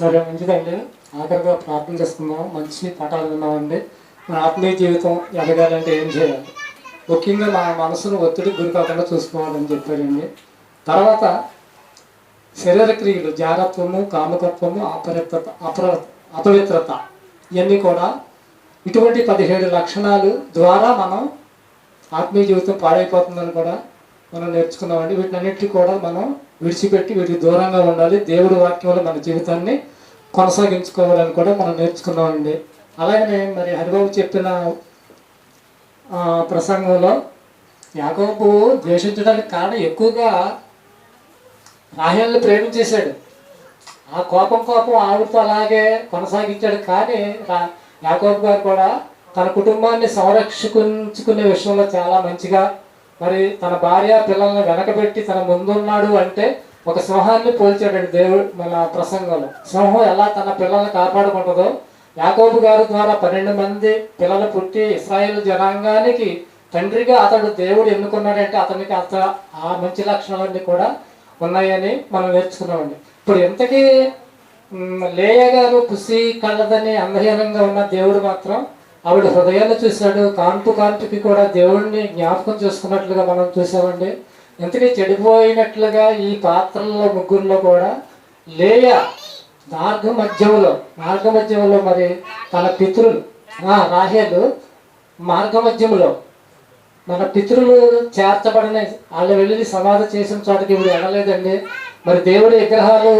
సరే మంచిదండి ఆఖరిగా ప్రార్థన చేసుకుందాం. మంచి పాఠాలు విన్నామండి. మన ఆత్మీయ జీవితం ఎదగాలంటే ఏం చేయాలి? ముఖ్యంగా మన మనసును ఒత్తిడి గురి కాకుండా చూసుకోవాలని చెప్పారండి తర్వాత శరీర క్రియలు జాగత్వము కామకత్వము అపరిత్రత అపర అపవిత్రత ఇవన్నీ కూడా ఇటువంటి పదిహేడు లక్షణాలు ద్వారా మనం ఆత్మీయ జీవితం పాడైపోతుందని కూడా మనం నేర్చుకున్నామండి. వీటినన్నిటికీ కూడా మనం విడిచిపెట్టి వీటికి దూరంగా ఉండాలి. దేవుడి వాక్యంలో మన జీవితాన్ని కొనసాగించుకోవాలని కూడా మనం నేర్చుకున్నామండి. అలాగనే మరి హరిబాబు చెప్పిన ప్రసంగంలో యాకోబు ద్వేషించడానికి కారణం ఎక్కువగా రాహేల్ని ప్రేమించేశాడు. ఆ కోపం కోపం ఆవిడతో అలాగే కొనసాగించాడు. కానీ రా- యాకోబు గారు కూడా తన కుటుంబాన్ని సంరక్షించుకునే విషయంలో చాలా మంచిగా మరి తన భార్య పిల్లల్ని వెనకబెట్టి తన ముందున్నాడు అంటే ఒక సింహాన్ని పోల్చాడు దేవుడు మన ప్రసంగంలో. సింహం ఎలా తన పిల్లల్ని కాపాడుకుంటుందో యాకోబు గారి ద్వారా పన్నెండు మంది పిల్లలు పుట్టి ఇస్రాయేల్ జనాంగానికి తండ్రిగా అతడు దేవుడు ఎన్నుకున్నాడంటే అతనికి అత ఆ మంచి లక్షణాలన్నీ కూడా ఉన్నాయని మనం నేర్చుకున్నామండి. ఇప్పుడు ఇంతకీ లేయగారు లేయ గారు పుసి కలదని అందహీనంగా ఉన్న దేవుడు మాత్రం ఆవిడ హృదయాన్ని చూశాడు కాన్పు కాంతికి కూడా దేవుడిని జ్ఞాపకం చేసుకున్నట్లుగా మనం చూసామండి. ఇంతకీ చెడిపోయినట్లుగా ఈ పాత్రల్లో ముగ్గురులో కూడా లేయ మార్గ మధ్యంలో మార్గ మధ్యంలో మరి తన పితృలు ఆ, రాహేలు మార్గ మధ్యంలో మన పితృలు చేర్చబడిన వాళ్ళు వెళ్ళి సమాధి చేసిన చోటకి ఇప్పుడు వెళ్ళలేదండి. మరి దేవుడి విగ్రహాలు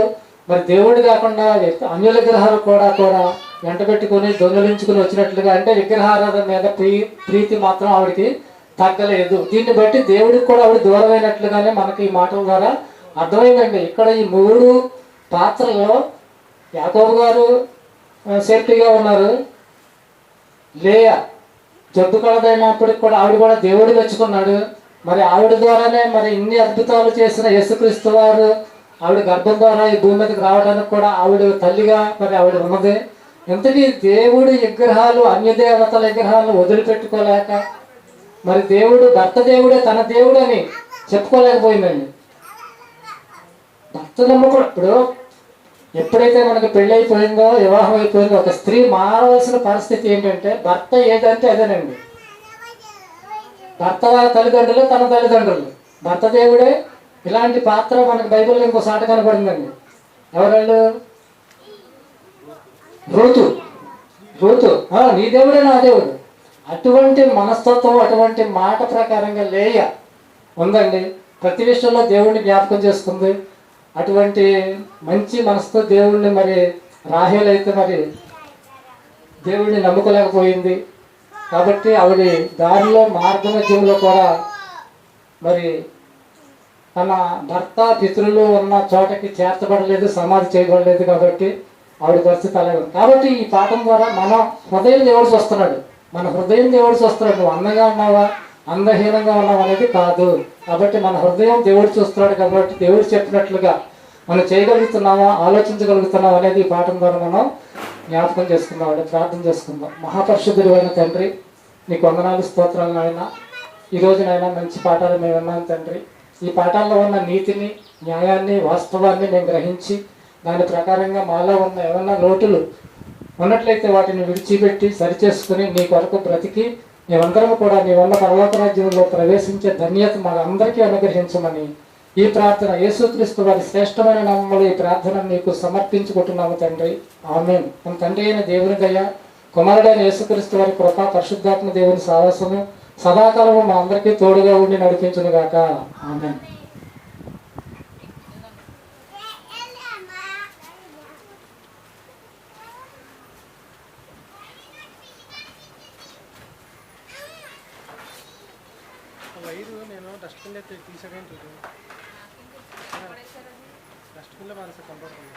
మరి దేవుడు కాకుండా అన్యుల విగ్రహాలు కూడా కూడా వెంట పెట్టుకుని దొంగలించుకుని వచ్చినట్లుగా అంటే విగ్రహారాధన మీద ప్రీ ప్రీతి మాత్రం ఆవిడకి తగ్గలేదు. దీన్ని బట్టి దేవుడికి కూడా ఆవిడ దూరమైనట్లుగానే మనకి ఈ మాటల ద్వారా అర్థమైందండి. ఇక్కడ ఈ మూడు పాత్రల్లో యాకోబు గారు సేఫ్టీగా ఉన్నారు. లేయ జబ్బు కలదైనప్పటికి కూడా ఆవిడ కూడా దేవుడు మెచ్చుకున్నాడు. మరి ఆవిడ ద్వారానే మరి ఇన్ని అద్భుతాలు చేసిన యేసుక్రీస్తు వారు ఆవిడ గర్భం ద్వారా ఈ భూమి మీదకి రావడానికి కూడా ఆవిడ తల్లిగా మరి ఆవిడ ఉన్నది. ఇంతకీ దేవుడి విగ్రహాలు అన్య దేవతల విగ్రహాలను వదిలిపెట్టుకోలేక మరి దేవుడు భర్త దేవుడే తన దేవుడు అని చెప్పుకోలేకపోయిందండి. భర్త నమ్మకం ఇప్పుడు ఎప్పుడైతే మనకి పెళ్ళి అయిపోయిందో వివాహం అయిపోయిందో ఒక స్త్రీ మారవలసిన పరిస్థితి ఏంటంటే భర్త ఏదంటే అదేనండి. భర్త వాళ్ళ తల్లిదండ్రులు తన తల్లిదండ్రులు. భర్త దేవుడే ఇలాంటి పాత్ర మనకి బైబిల్లో ఇంకో సాట కనపడిందండి రూతు రూతు నీ దేవుడే నా దేవుడు. అటువంటి మనస్తత్వం అటువంటి మాట ప్రకారంగా లేయ. ఉందండి. ప్రతి విషయంలో దేవుడిని జ్ఞాపకం చేసుకుంది. అటువంటి మంచి మనసుతో దేవుడిని మరి రాహేలైతే మరి దేవుడిని నమ్ముకోలేకపోయింది. కాబట్టి ఆవిడ దారిలో మార్గమధ్యంలో కూడా మరి తన భర్త పితృలు ఉన్న చోటకి చేర్చబడలేదు సమాధి చేయబడలేదు కాబట్టి ఆవిడ పరిస్థితి అలాగే కాబట్టి ఈ పాఠం ద్వారా మన హృదయం దేవుడు వస్తున్నాడు మన హృదయం దేవుడు చూస్తున్నాడు. నువ్వు అందంగా ఉన్నావా? అందహీనంగా ఉన్నావా అనేది కాదు. కాబట్టి మన హృదయం దేవుడు చూస్తున్నాడు కాబట్టి దేవుడు చెప్పినట్లుగా మనం చేయగలుగుతున్నావా? ఆలోచించగలుగుతున్నావా అనేది ఈ పాఠం ద్వారా మనం జ్ఞాపకం చేసుకుందాం అంటే ప్రార్థన చేసుకుందాం. మహాపరిశుద్ధుడు అయిన తండ్రి నీకు వందనాలు స్తోత్రాలు నాయన. ఈరోజు నాయన మంచి పాఠాలు మేము విన్నాం తండ్రి. ఈ పాఠాల్లో ఉన్న నీతిని న్యాయాన్ని వాస్తవాన్ని మేము గ్రహించి దాని ప్రకారంగా మాలో ఉన్న ఏమన్నా లోటులు ఉన్నట్లయితే వాటిని విడిచిపెట్టి సరిచేసుకుని నీ కొరకు బ్రతికి మేమందరం కూడా నీ వల్ల పర్వత రాజ్యంలో ప్రవేశించే ధన్యత మనందరికీ అనుగ్రహించమని ఈ ప్రార్థన యేసుక్రీస్తు వారి శ్రేష్టమైన నామములో ఈ ప్రార్థన నీకు సమర్పించుకుంటున్నాము తండ్రి. ఆమె మన తండ్రి అయిన దేవుని దయ కుమారుడైన యేసుక్రీస్తు వారి కృప పరిశుద్ధాత్మ దేవుని సాహసము సదాకాలము మా అందరికీ తోడుగా ఉండి నడిపించునుగాక. ఆమె వైరు నేను డస్ట్బిన్ అయితే తీసాడేంటి డస్ట్బిన్లో మనసు కంపడుతుంది